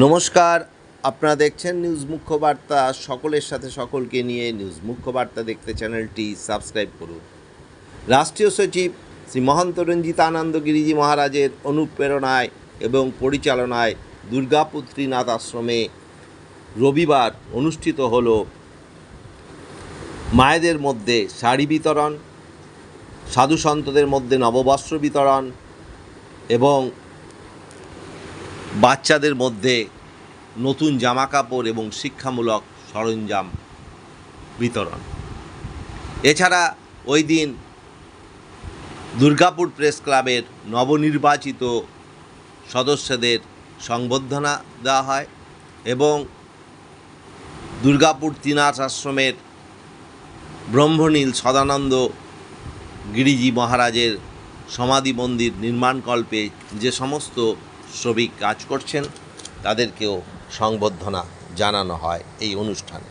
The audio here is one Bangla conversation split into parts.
নমস্কার, আপনারা দেখছেন নিউজ মুখ্য বার্তা সকলের সাথে সকলকে নিয়ে নিউজ মুখ্য বার্তা দেখতে চ্যানেলটি সাবস্ক্রাইব করুন। রাষ্ট্রীয় সচিব শ্রী মহন্ত রঞ্জিত আনন্দ গিরিজি মহারাজের অনুপ্রেরণায় এবং পরিচালনায় দুর্গাপুত্রীনাথ আশ্রমে রবিবার অনুষ্ঠিত হল মায়েদের মধ্যে শাড়ি বিতরণ, সাধু সন্তদের মধ্যে নববস্ত্র বিতরণ এবং বাচ্চাদের মধ্যে নতুন জামা কাপড় এবং শিক্ষামূলক সরঞ্জাম বিতরণ। এছাড়া ওই দিন দুর্গাপুর প্রেস ক্লাবের নবনির্বাচিত সদস্যদের সংবর্ধনা দেওয়া হয় এবং দুর্গাপুর তিনাথ আশ্রমের ব্রহ্মনীল সদানন্দ গিরিজি মহারাজের সমাধি মন্দির নির্মাণকল্পে যে সমস্ত শ্রমিক কাজ করছেন, তাদেরকেও সংবর্ধনা জানানো হয় এই অনুষ্ঠানে।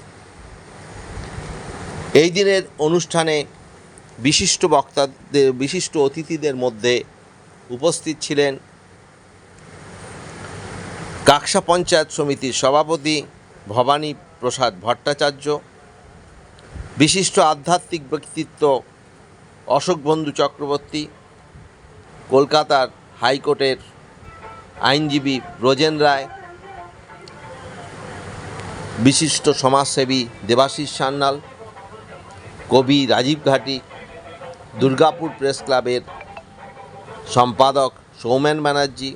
এই দিনের অনুষ্ঠানে বিশিষ্ট বক্তাদের, বিশিষ্ট অতিথিদের মধ্যে উপস্থিত ছিলেন কাকসা পঞ্চায়েত সমিতির সভাপতি ভবানী প্রসাদ ভট্টাচার্য, বিশিষ্ট আধ্যাত্মিক ব্যক্তিত্ব অশোক বন্ধু চক্রবর্তী, কলকাতার হাইকোর্টের আইনজীবী ব্রজেন রায়, বিশিষ্ট সমাজসেবী দেবাশিস সান্যাল, কবি রাজীব ঘাটি, দুর্গাপুর প্রেস ক্লাবের সম্পাদক সৌমেন ব্যানার্জি,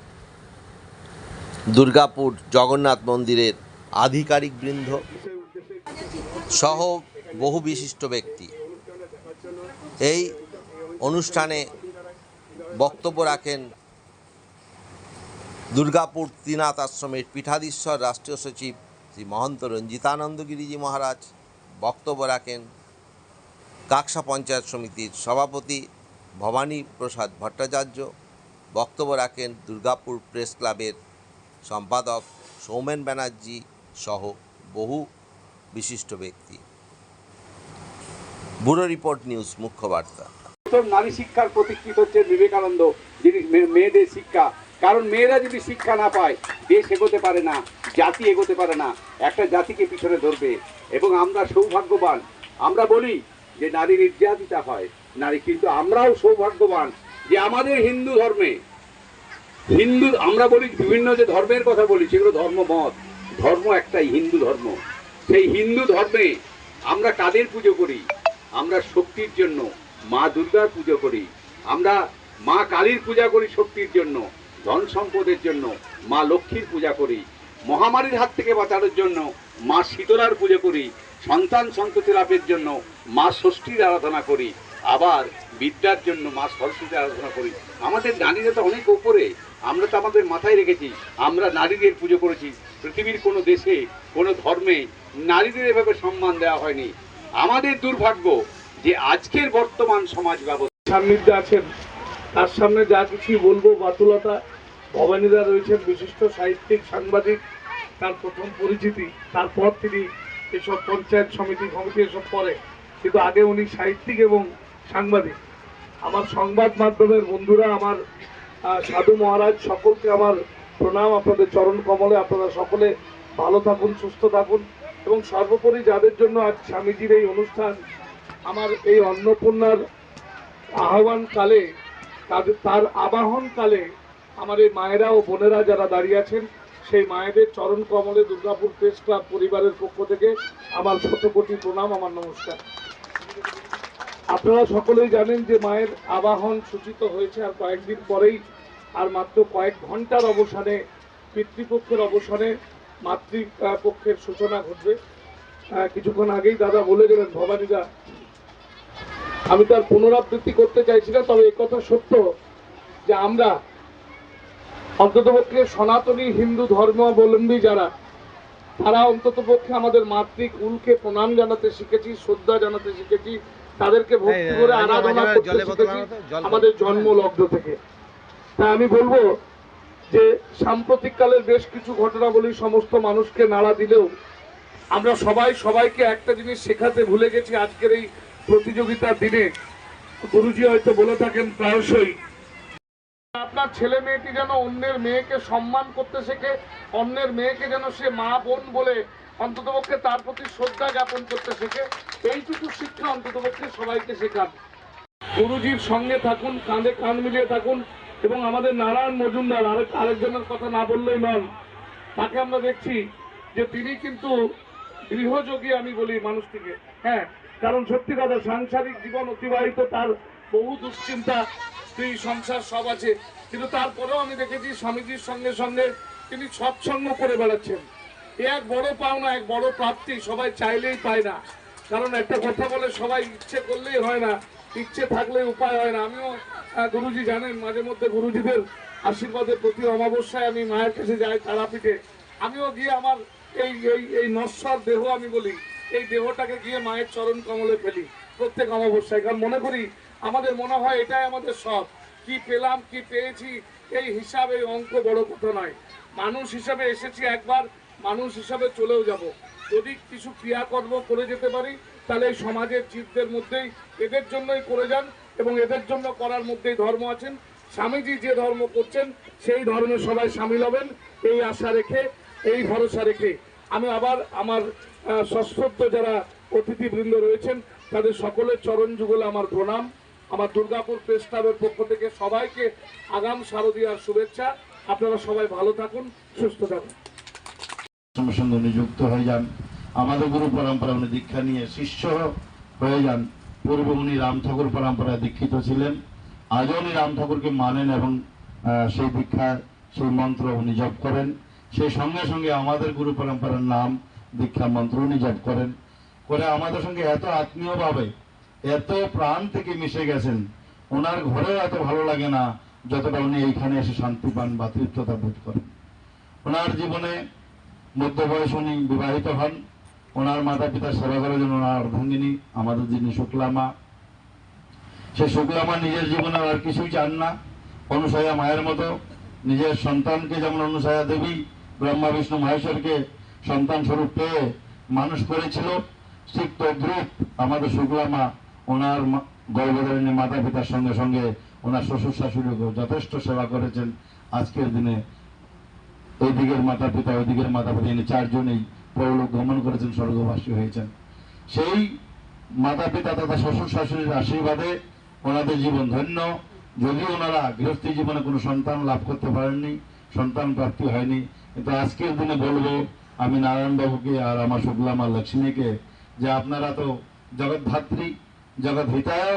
দুর্গাপুর জগন্নাথ মন্দিরের আধিকারিক বৃন্দ সহ বহু বিশিষ্ট ব্যক্তি। এই অনুষ্ঠানে বক্তব্য রাখেন দুর্গাপুর ত্রিনাথ আশ্রমের পীঠাধীশ্বর রাষ্ট্রীয় সচিব শ্রী মহন্ত রঞ্জিতানন্দ গিরিজি মহারাজ বক্তব্য রাখেন কাকসা পঞ্চায়েত সমিতির সভাপতি ভবানী প্রসাদ ভট্টাচার্য। বক্তব্য রাখেন দুর্গাপুর প্রেস ক্লাবের সম্পাদক সৌমেন ব্যানার্জি সহ বহু বিশিষ্ট ব্যক্তি। ব্যুরো রিপোর্ট নিউজ, মুখ্য বার্তা। নারী শিক্ষার প্রতীক্ষিত হচ্ছে বিবেকানন্দ যিনি মেয়েদের শিক্ষা কারণ মেয়েরা যদি শিক্ষা না পায়, দেশ এগোতে পারে না, জাতি এগোতে পারে না, একটা জাতিকে পিছনে ধরবে। এবং আমরা সৌভাগ্যবান। আমরা বলি যে নারী নির্যাতিতা হয়। নারী কিন্তু আমরাও সৌভাগ্যবান যে আমাদের হিন্দু ধর্মে, হিন্দু, আমরা বলি বিভিন্ন যে ধর্মের কথা বলি, সেগুলো ধর্ম মত। ধর্ম একটাই, হিন্দু ধর্ম। সেই হিন্দু ধর্মে আমরা কাদের পুজো করি? আমরা শক্তির জন্য, মা দুর্গার পুজো করি। আমরা মা কালীর পূজা করি শক্তির জন্য। ধন সম্পদের জন্য মা লক্ষ্মীর পূজা করি, মহামারীর হাত থেকে বাঁচানোর জন্য মা শীতলার পুজো করি, সন্তান সন্ততি লাভের জন্য মা ষষ্ঠীর আরাধনা করি, আবার বিদ্যার জন্য মা সরস্বতীর আরাধনা করি। আমাদের নারীরা তো অনেক উপরে আমরা তো আমাদের মাথায় রেখেছি, আমরা নারীদের পুজো করেছি। পৃথিবীর কোনো দেশে, কোনো ধর্মে নারীদের এভাবে সম্মান দেওয়া হয়নি। আমাদের দুর্ভাগ্য যে আজকের বর্তমান সমাজ ব্যবস্থা সান্নিধ্যে আছেন তার সামনে যা কিছুই বলব বাতুলতা ভবানীদা রয়েছেন বিশিষ্ট সাহিত্যিক, সাংবাদিক, তার প্রথম পরিচিতি। তারপর তিনি এসব পঞ্চায়েত সমিতি সমিতি এসব পরে কিন্তু আগে উনি সাহিত্যিক এবং সাংবাদিক। আমার সংবাদ মাধ্যমের বন্ধুরা, আমার সাধু মহারাজ, সকলকে আমার প্রণাম। আপনাদের চরণ কমলে আপনারা সকলে ভালো থাকুন, সুস্থ থাকুন। এবং সর্বোপরি যাদের জন্য আজ স্বামীজির এই অনুষ্ঠান, আমার এই অন্নপূর্ণার আহ্বান কালে তাদের, তার আবাহন কালে আমার এই মায়েরা ও বোনেরা যারা দাঁড়িয়ে আছেন, সেই মায়েদের চরণ কমলে দুর্গাপুর প্রেস ক্লাব পরিবারের পক্ষ থেকে আমার শত কোটি প্রণাম, আমার নমস্কার। আপনারা সকলেই জানেন যে মায়ের আবাহন সূচিত হয়েছে আর কয়েকদিন পরেই, আর মাত্র কয়েক ঘণ্টার অবসানে, পিতৃপক্ষের অবসানে, মাতৃপক্ষের সূচনা ঘটবে। কিছুক্ষণ আগেই দাদা বলে গেলেন, ভবানীদা, আমি তার পুনরাবৃত্তি করতে চাইছি না, তবে কথা সত্য যে আমরা অন্ততপক্ষে সনাতনী হিন্দু ধর্মাবলম্বী যারা তারা অন্ততপক্ষে আমাদের মাতৃকুলকে প্রণাম জানাতে শিখেছি শ্রদ্ধা জানাতে শিখেছি তাদেরকে ভক্তি করে আরাধনা করতে শিখেছি আমাদের জন্ম লগ্ন থেকে। তাই আমি বলব যে সাম্প্রতিক কালের বেশ কিছু ঘটনাবলী সমস্ত মানুষকে নাড়া দিলেও আমরা সবাই সবাইকে একটা জিনিস শেখাতে ভুলে গেছি আজকের এই প্রতিযোগিতার দিনে। গুরুজি হয়তো বলে থাকেন প্রায়শই আপনার ছেলে মেয়েটি যেন অন্যের মেয়েকে সম্মান করতে শেখে, অন্যের মেয়েকে যেন সে মা বোন বলে অন্ততপক্ষে তার প্রতি শ্রদ্ধা জ্ঞাপন করতে শেখে। এইটুকু শিক্ষা অন্ততপক্ষে সবাইকে শেখান। গুরুজির সঙ্গে থাকুন, কাঁধে কাঁধ মিলিয়ে থাকুন এবং আমাদের নারায়ণ মজুমদার আরেক আরেকজনের কথা না বললেই নন তাকে আমরা দেখছি যে তিনি কিন্তু গৃহযোগী আমি বলি মানুষটিকে। হ্যাঁ কারণ সত্যি কথা, সাংসারিক জীবন অতিবাহিত তার বহু দুশ্চিন্তা স্ত্রী, সংসার সব আছে। কিন্তু তারপরেও আমি দেখেছি স্বামীজির সঙ্গে সঙ্গে তিনি সৎসঙ্গ করে বেড়াচ্ছেন। এ এক বড় পাওনা, এক বড় প্রাপ্তি সবাই চাইলেই পায় না। কারণ একটা কথা বলে সবাই ইচ্ছে করলেই হয় না, ইচ্ছে থাকলে উপায় হয় না। আমিও গুরুজি জানেন, মাঝে মধ্যে গুরুজিদের আশীর্বাদের প্রতি অমাবস্যায় আমি মায়ের কাছে যাই তারাপীঠে। আমিও গিয়ে আমার এই এই এই নশ্বর দেহ আমি বলি, এই দেহটাকে গিয়ে মায়ের চরণ কমলে ফেলি প্রত্যেক অমাবস্যায়। কারণ মনে করি আমাদের মনে হয় এটাই আমাদের সব কি পেলাম, কি পেয়েছি, এই হিসাবে অঙ্ক বড় কথা নয়। মানুষ হিসাবে এসেছি একবার, মানুষ হিসাবে চলেও যাব। যদি কিছু ক্রিয়াকর্ম করে যেতে পারি, তাহলে এই সমাজের জীবদের মধ্যেই, এদের জন্যই করে যান এবং এদের জন্য করার মধ্যেই ধর্ম আছেন। স্বামীজি যে ধর্ম করছেন, সেই ধর্মে সবাই সামিল হবেন। এই আশা রেখে, এই ভরসা রেখে আমি আবার আমার সশ্রদ্ধ যারা অতিথিবৃন্দ রয়েছেন, তাদের সকলের চরণ যুগলে আমার প্রণাম। আমার দুর্গাপুর প্রেস ক্লাবের পক্ষ থেকে সবাইকে আগাম শারদীয়ার শুভেচ্ছা। আপনারা সবাই ভালো থাকুন, সুস্থ থাকুন। সঙ্গে সঙ্গে উনি যুক্ত হয়ে যান। আমাদের গুরু পরম্পরা উনি দীক্ষা নিয়ে শিষ্য হয়ে যান। পূর্বে উনি রাম ঠাকুর পরম্পরায় দীক্ষিত ছিলেন। আজও উনি রাম ঠাকুরকে মানেন এবং সেই দীক্ষা, সেই মন্ত্র উনি জপ করেন। সেই সঙ্গে সঙ্গে আমাদের গুরু পরম্পরার নাম দীক্ষা মন্ত্র উনি জপ করেন। করে আমাদের সঙ্গে এত আত্মীয়ভাবে এত প্রাণ থেকে মিশে গেছেন। ওনার ঘরেও এত ভালো লাগে না, যতটা উনি এইখানে এসে শান্তি পান বা তৃপ্ততা বোধ করেন। ওনার জীবনে মধ্য বয়স উনি বিবাহিত হন। ওনার মাতা পিতার সেবা করার জন্য ওনার অর্ধাঙ্গিনী আমাদের যিনি শুক্লামা সে শুক্লামা নিজের জীবনে আর কিছুই চান না। অনুসয়া মায়ের মতো নিজের সন্তানকে যেমন অনুসয়া দেবী, ব্রহ্মা, বিষ্ণু, মহেশ্বরকে সন্তান স্বরূপ পেয়ে মানুষ করেছিল, ঠিক তদ্রুপ আমাদের শুক্লামা ওনার মা- গর্ভধারিণী মাতা পিতার সঙ্গে সঙ্গে ওনার শ্বশুর শাশুড়িকেও যথেষ্ট সেবা করেছেন। আজকের দিনে ওই দিকের মাতা পিতা ওই দিকের মাতা পিতা ইনি চারজনেই পরলোক গমন করেছেন, স্বর্গবাসী হয়েছেন। সেই মাতা পিতা তথা শ্বশুর শাশুড়ির আশীর্বাদে ওনাদের জীবন ধন্য। যদিও ওনারা গৃহস্থী জীবনে কোনো সন্তান লাভ করতে পারেননি, সন্তান প্রাপ্তি হয়নি, কিন্তু আজকের দিনে বলব, আমি নারায়ণবাবুকে আর আমার শুক্লা শুক্লামা লক্ষ্মীকে যে আপনারা তো জগৎধাত্রী জগৎ হিতায়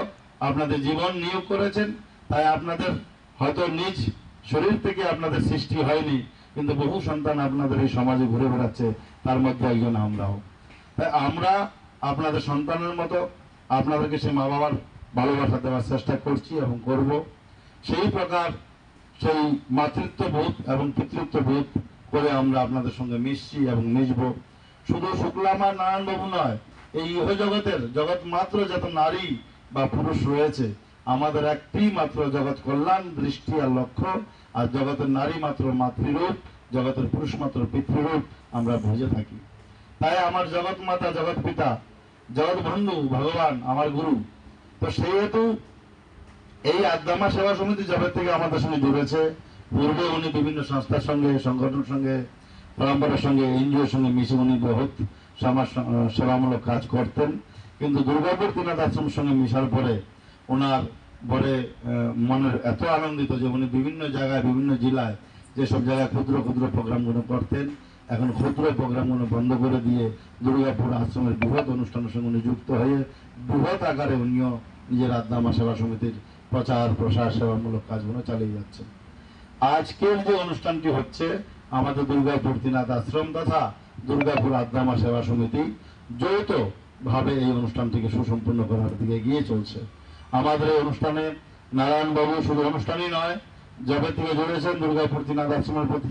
আপনাদের জীবন নিয়োগ করেছেন, তাই আপনাদের হয়তো নিজ শরীর থেকে আপনাদের সৃষ্টি হয়নি, কিন্তু বহু সন্তান আপনাদের এই সমাজে ঘুরে বেড়াচ্ছে, তার মধ্যে একজন আমরাও। তাই আমরা আপনাদের সন্তানের মতো আপনাদেরকে সে মা বাবার ভালোবাসা দেওয়ার চেষ্টা করছি এবং করব। সেই প্রকার সেই মাতৃত্ব বোধ এবং পিতৃত্ব বোধ করে আমরা আপনাদের সঙ্গে মিশছি এবং মিশব। শুধু শুক্লামা নারায়ণবাবু নয় এই ইহ জগতের জগৎ মাত্র যত নারী বা পুরুষ রয়েছে, আমাদের একটি মাত্র জগৎ কল্যাণ, দৃষ্টি আর লক্ষ্য। আর জগতের নারী মাত্র মাতৃরূপ, জগতের পুরুষ মাত্র পিতৃরূপ আমরা বুঝে থাকি। তাই আমার জগৎ মাতা, জগৎ পিতা, জগৎ বন্ধু, ভগবান, আমার গুরু। তো সেহেতু এই আদ্যামা সেবা সমিতি জবের থেকে আমাদের সঙ্গে জুড়েছে। পূর্বে উনি বিভিন্ন সংস্থার সঙ্গে, সংগঠনের সঙ্গে, পরম্পরার সঙ্গে, এনজিওর সঙ্গে মিশে উনি বহুত সেবামূলক কাজ করতেন। কিন্তু দুর্গাপুর তিনাথ আশ্রমের সঙ্গে মিশার পরে ওনার পরে মনের এত আনন্দিত যে উনি বিভিন্ন জায়গায়, বিভিন্ন জেলায় যেসব জায়গায় ক্ষুদ্র ক্ষুদ্র প্রোগ্রামগুলো করতেন, এখন ক্ষুদ্র প্রোগ্রামগুলো বন্ধ করে দিয়ে দুর্গাপুর আশ্রমের বৃহৎ অনুষ্ঠানের সঙ্গে উনি যুক্ত হয়ে বৃহৎ আকারে উনিও নিজের আদ্যামা সেবা সমিতির প্রচার, প্রসার, সেবামূলক কাজগুলো চালিয়ে যাচ্ছেন। আজকের যে অনুষ্ঠানটি হচ্ছে আমাদের দুর্গাপুর তিনাথ আশ্রম তথা দুর্গাপুর আদ্যামা সেবা সমিতি যৌথ ভাবে এই অনুষ্ঠানটিকে সুসম্পন্ন করার দিকে এগিয়ে চলছে। আমাদের এই অনুষ্ঠানে নারায়ণবাবু শুধু অনুষ্ঠানই নয় যবে থেকে জুড়েছেন দুর্গাপুর তিনাথ আশ্রমের প্রতি।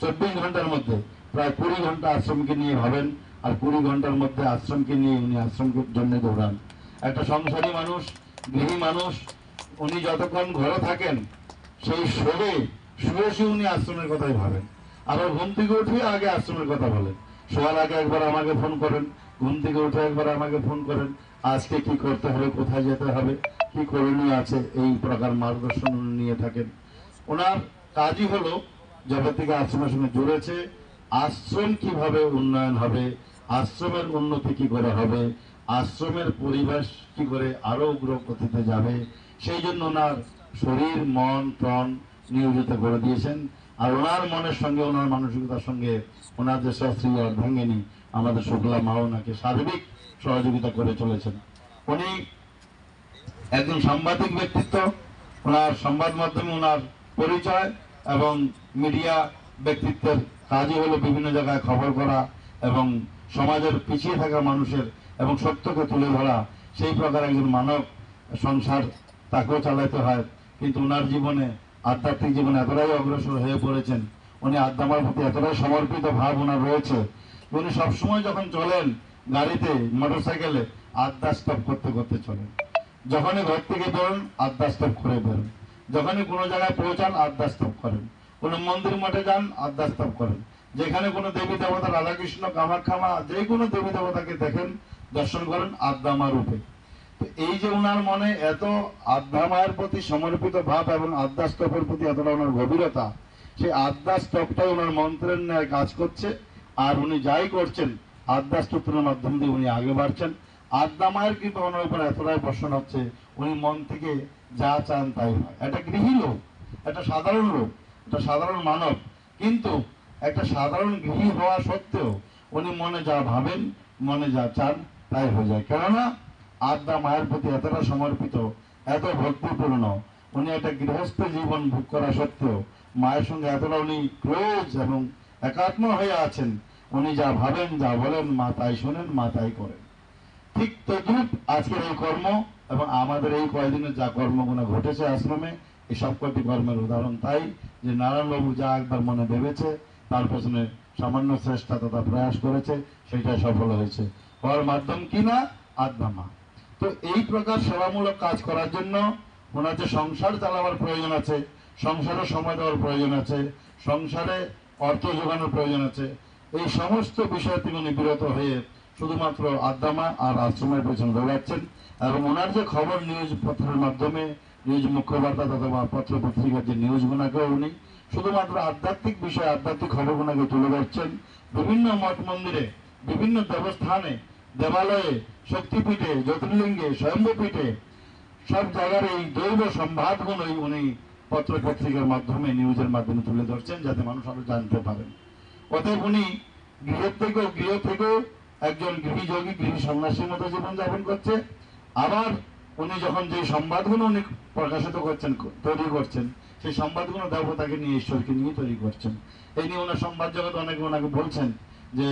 চব্বিশ ঘণ্টার মধ্যে প্রায় কুড়ি ঘণ্টা আশ্রমকে নিয়ে ভাবেন আর কুড়ি ঘণ্টার মধ্যে আশ্রমকে নিয়ে উনি আশ্রমকে জন্য দৌড়ান। একটা সংসারী মানুষ, গৃহী মানুষ, উনি যতক্ষণ ঘরে থাকেন, সেই শুয়ে শুয়ে উনি আশ্রমের কথাই ভাবেন। আবার ঘুম থেকে উঠে আগে আশ্রমের কথা বলেন। শোয়ার আগে একবার আমাকে ফোন করেন, ঘুম থেকে উঠে একবার আমাকে ফোন করেন, আজকে কি করতে হবে, কোথায় যেতে হবে, কি করণীয় আছে, এই প্রকার মার্গদর্শন নিয়ে থাকেন। ওনার কাজই হলো যবে থেকে আশ্রমের সঙ্গে জুড়েছে, আশ্রম কীভাবে উন্নয়ন হবে, আশ্রমের উন্নতি কি করে হবে, আশ্রমের পরিবেশ কি করে আরও উগ্রগতিতে যাবে, সেই জন্য ওনার শরীর, মন, প্রাণ নিয়োজিত করে দিয়েছেন। আর ওনার মনের সঙ্গে, ওনার মানসিকতার সঙ্গে, ওনার যে শাস্ত্রী অর্ধাঙ্গিনী আমাদের শুক্লা মা ওনাকে সার্বিক সহযোগিতা করে চলেছেন। উনি একজন সাংবাদিক ব্যক্তিত্ব, ওনার সংবাদ মাধ্যমে ওনার পরিচয় এবং মিডিয়া ব্যক্তিত্বের কাজই হলো বিভিন্ন জায়গায় খবর করা এবং সমাজের পিছিয়ে থাকা মানুষের এবং সত্যকে তুলে ধরা, সেই প্রকার একজন মানব সংসার তাকেও চালাতে হয়। কিন্তু ওনার জীবনে আধ্যাত্মিক জীবনে এতটাই অগ্রসর হয়ে পড়েছেন, উনি আত্মামার প্রতি এতটাই সমর্পিত ভাব ওনার রয়েছে, উনি সবসময় যখন চলেন গাড়িতে মোটর সাইকেলে আড্ডা স্টপ করতে করতে চলেন। যখনই ঘর থেকে বেরোন, আড্ডা স্টপ করে বেরোন। যখনই কোনো জায়গায় পৌঁছান, আড্ডা স্টপ করেন। কোনো মন্দির মঠে যান, আড্ডা স্টপ করেন। যেখানে কোনো দেবী দেবতা, রাধাকৃষ্ণ কামাখ্যামা যে কোনো দেবী দেবতাকে দেখেন, দর্শন করেন আদ্দামা রূপে। এই যে ওনার মনে এত আদ্যা মায়ের প্রতি সমর্পিত ভাব এবং আদ্যা স্তপের প্রতি এতটা ওনার গভীরতা, সেই আদ্যা স্তবটাই ওনার মন্ত্রের ন্যায় কাজ করছে, আর উনি যাই করছেন, আদ্যা স্তোত্রের মাধ্যম দিয়ে উনি আগে বাড়ছেন। আদ্যা মায়ের কিন্তু ওনার উপর এতটাই বর্ষণ হচ্ছে, উনি মন থেকে যা চান তাই হয়। একটা গৃহী লোক, একটা সাধারণ লোক, একটা সাধারণ মানব, কিন্তু একটা সাধারণ গৃহী হওয়া সত্ত্বেও উনি মনে যা ভাবেন, মনে যা চান, তাই হয়ে যায়। কেননা আদ্যা মায়ের প্রতি এতটা সমর্পিত, এত ভক্তিপূর্ণ, উনি একটা গৃহস্থ জীবন ভোগ করা সত্ত্বেও মায়ের সঙ্গে এতটা উনি ক্লোজ এবং একাত্ম হয়ে আছেন, উনি যা ভাবেন, যা বলেন, মা তাই শোনেন, মা তাই করেন। ঠিক তদ্রুপ আজকের এই কর্ম এবং আমাদের এই কয়েকদিনের যা কর্মগুলো ঘটেছে আশ্রমে, এই সব কটি কর্মের উদাহরণ তাই যে নারায়ণবাবু যা একবার মনে ভেবেছে, তার পেছনে সামান্য চেষ্টা তথা প্রয়াস করেছে সেটা সফল হয়েছে। হওয়ার মাধ্যম কি না আত্মামা তো এই প্রকার সেবামূলক কাজ করার জন্য ওনার যে সংসার চালাবার প্রয়োজন আছে সংসারে সময় দেওয়ার প্রয়োজন আছে, সংসারে অর্থ যোগানোর প্রয়োজন আছে। এই সমস্ত বিষয় তিনি উনি বিরত হয়ে শুধুমাত্র আদ্দামা আর আশ্রমের পেছনে দৌড়াচ্ছেন এবং ওনার যে খবর নিউজ পত্রের মাধ্যমে, নিউজ মুখ্যবার্তা অথবা পত্র পত্রিকার যে নিউজগুলোকে উনি শুধুমাত্র আধ্যাত্মিক বিষয় আধ্যাত্মিক খবরগুলোকে তুলে ধরছেন। বিভিন্ন মঠ মন্দিরে বিভিন্ন দেবস্থানে দেবালয়ে শক্তিপীঠে, জ্যোতির্লিঙ্গে, স্বয়ম্ভপীঠে, সব জায়গার এই দৈব সম্বাদগুলোই উনি পত্র পত্রিকার মাধ্যমে, নিউজের মাধ্যমে তুলে ধরছেন যাতে মানুষ আরও জানতে পারেন। অতএব উনি গৃহের থেকেও, গৃহ থেকেও একজন গৃহযোগী গৃহ সন্ন্যাসীর মতো জীবনযাপন করছে। আবার উনি যখন যে সংবাদগুলো উনি প্রকাশিত করছেন, তৈরি করছেন, সেই সংবাদগুলো দেবতাকে নিয়ে, ঈশ্বরকে নিয়ে তৈরি করছেন। এই নিয়ে ওনার সংবাদ জগৎ অনেকে ওনাকে বলছেন যে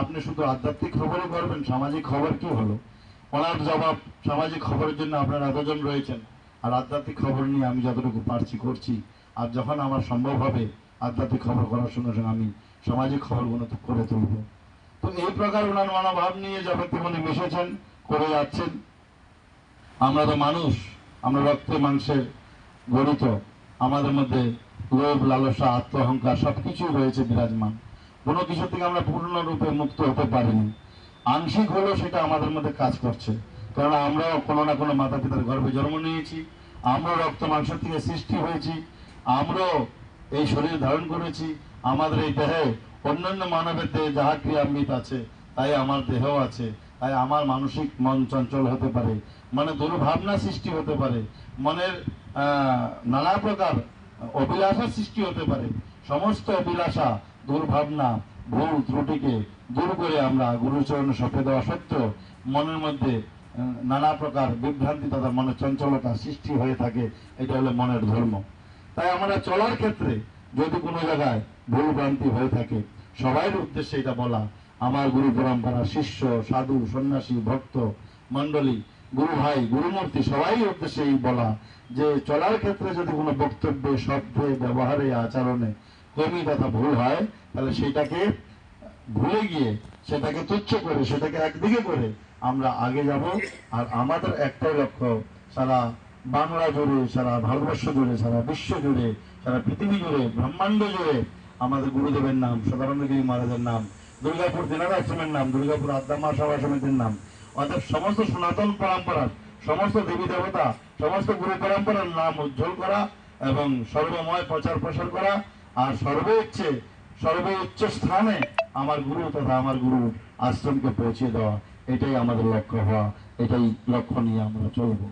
আপনি শুধু আধ্যাত্মিক খবরই করবেন সামাজিক খবর কি হলো? ওনার জবাব, সামাজিক খবরের জন্য আপনারা এতজন রয়েছেন, আর আধ্যাত্মিক খবর নিয়ে আমি যতটুকু পারছি করছি। আর যখন আমার সম্ভব হবে, আধ্যাত্মিক খবর করার সঙ্গে সঙ্গে আমি সামাজিক খবরগুলো করে তুলব। তো এই প্রকার ওনার মনোভাব নিয়ে জগতে মিশেছেন, করে যাচ্ছেন। আমরা তো মানুষ, আমরা রক্তে মাংসের গঠিত আমাদের মধ্যে লোভ, লালসা আত্ম অহংকার সবকিছু রয়েছে বিরাজমান। কোনো কিছু থেকে আমরা পূর্ণরূপে মুক্ত হতে পারিনি। আংশিক হলেও সেটা আমাদের মধ্যে কাজ করছে। কারণ আমরাও কোনো না কোনো মাতা পিতার গর্ভে জন্ম নিয়েছি আমরা রক্ত মাংস থেকে সৃষ্টি হয়েছি, আমরাও এই শরীর ধারণ করেছি, আমাদের এই দেহে অন্যান্য মানবের দেহে যাহা ক্রিয়ামৃত আছে, তাই আমার দেহও আছে, তাই আমার মানসিক মন চঞ্চল হতে পারে মানে দুর্ভাবনা সৃষ্টি হতে পারে, মনের নানা প্রকার অভিলাষা সৃষ্টি হতে পারে, সমস্ত অভিলাষা দুর্ভাবনা, ভুল ত্রুটিকে দূর করে আমরা গুরুচরণে সঁপে দেওয়া সত্ত্বেও মনের মধ্যে নানা প্রকার বিভ্রান্তি তথা মনের চঞ্চলতা সৃষ্টি হয়ে থাকে, এটা হলো মনের ধর্ম। তাই আমরা চলার ক্ষেত্রে যদি কোনো জায়গায় ভুল ভ্রান্তি হয়ে থাকে সবাই উদ্দেশ্যে এটা বলা, আমার গুরু পরম্পরা, শিষ্য, সাধু, সন্ন্যাসী, ভক্ত, মণ্ডলী, গুরু ভাই গুরুমূর্তি সবাই উদ্দেশ্যে এই বলা যে চলার ক্ষেত্রে যদি কোনো বক্তব্যে, শব্দে, ব্যবহারে, আচরণে কমি তথা ভুল হয়, তাহলে সেটাকে ভুলে গিয়ে সেটাকে তুচ্ছ করে, সেটাকে একদিকে করে আমরা আগে যাব। আর আমাদের একটাই লক্ষ্য, সারা বাংলা জুড়ে, সারা ভারতবর্ষ জুড়ে, সারা বিশ্ব জুড়ে, সারা পৃথিবী জুড়ে, ব্রহ্মাণ্ড জুড়ে আমাদের গুরুদেবের নাম, সদানন্দগিরি মহারাজের নাম, দুর্গাপুর দিনার আশ্রমের নাম, দুর্গাপুর আদ্যামা সভা সমিতির নাম। অর্থাৎ সমস্ত সনাতন পরম্পরার সমস্ত দেবী দেবতা, সমস্ত গুরু পরম্পরার নাম উজ্জ্বল করা এবং সর্বময় প্রচার প্রসার করা আর সর্বোচ্চে সর্বোচ্চ স্থানে আমার গুরু তথা আমার গুরু আশ্রমকে পৌঁছে দেওয়া, এটাই আমাদের লক্ষ্য হওয়া, এটাই লক্ষ্য নিয়ে আমরা চলবো।